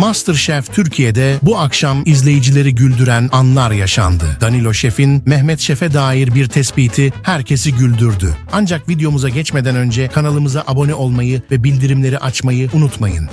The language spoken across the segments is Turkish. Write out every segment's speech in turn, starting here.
Masterchef Türkiye'de bu akşam izleyicileri güldüren anlar yaşandı. Danilo Şef'in Mehmet Şef'e dair bir tespiti herkesi güldürdü. Ancak videomuza geçmeden önce kanalımıza abone olmayı ve bildirimleri açmayı unutmayın.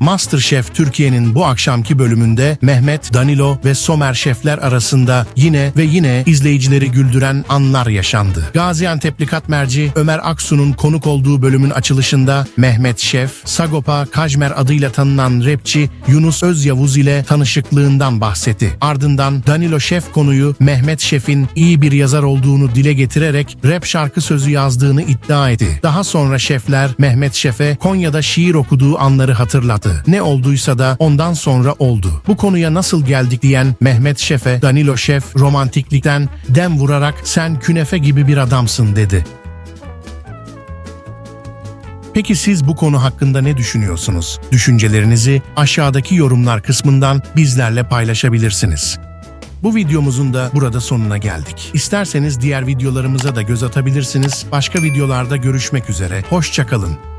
Masterchef Türkiye'nin bu akşamki bölümünde Mehmet, Danilo ve Somer şefler arasında yine ve yine izleyicileri güldüren anlar yaşandı. Gaziantep'li katmerci Ömer Aksu'nun konuk olduğu bölümün açılışında Mehmet Şef, Sagopa Kajmer adıyla tanınan rapçi Yunus Özyavuz ile tanışıklığından bahsetti. Ardından Danilo Şef konuyu Mehmet Şef'in iyi bir yazar olduğunu dile getirerek rap şarkı sözü yazdığını iddia etti. Daha sonra şefler Mehmet Şef'e Konya'da şiir okuduğu anları hatırlattı. Ne olduysa da ondan sonra oldu. Bu konuya nasıl geldik diyen Mehmet Şef'e Danilo Şef romantiklikten dem vurarak sen künefe gibi bir adamsın dedi. Peki siz bu konu hakkında ne düşünüyorsunuz? Düşüncelerinizi aşağıdaki yorumlar kısmından bizlerle paylaşabilirsiniz. Bu videomuzun da burada sonuna geldik. İsterseniz diğer videolarımıza da göz atabilirsiniz. Başka videolarda görüşmek üzere. Hoşçakalın.